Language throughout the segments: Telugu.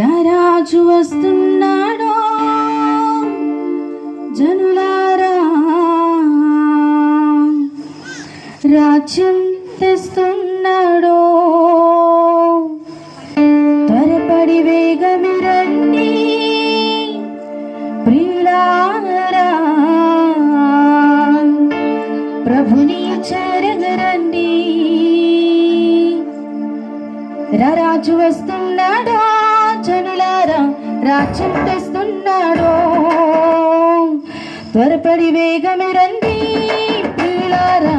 రాజు వస్తున్నాడో. జనులారా రాజ్యం తెస్తున్నాడో. త్వరపడి వేగమిరండి ప్రియులారా ప్రభుని చెరగరండి రాజు వస్తున్నాడో. ద్వారా రాజ్యం తెస్తున్నాడు త్వరపడి వేగమి రండి ప్రియులారా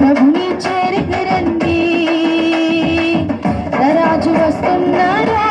ప్రభుని చేరికి రండి. రాజు వస్తున్నారా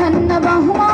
ನನ್ನ ಬಹುಮಾನ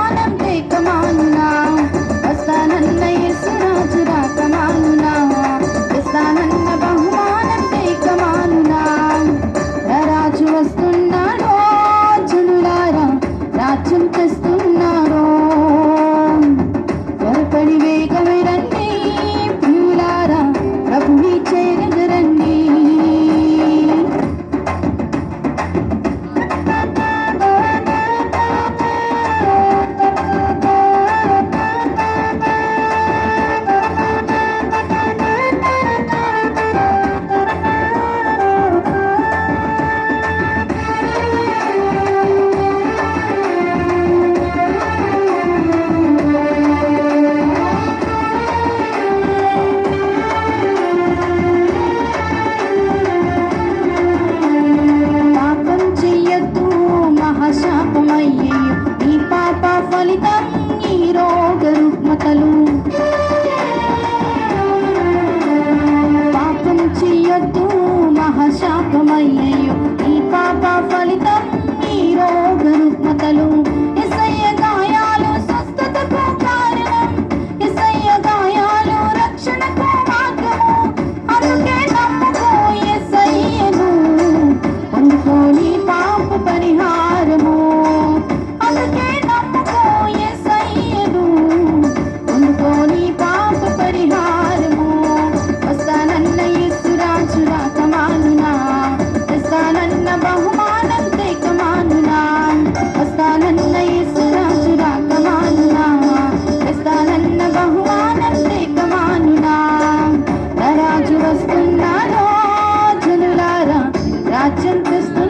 I didn't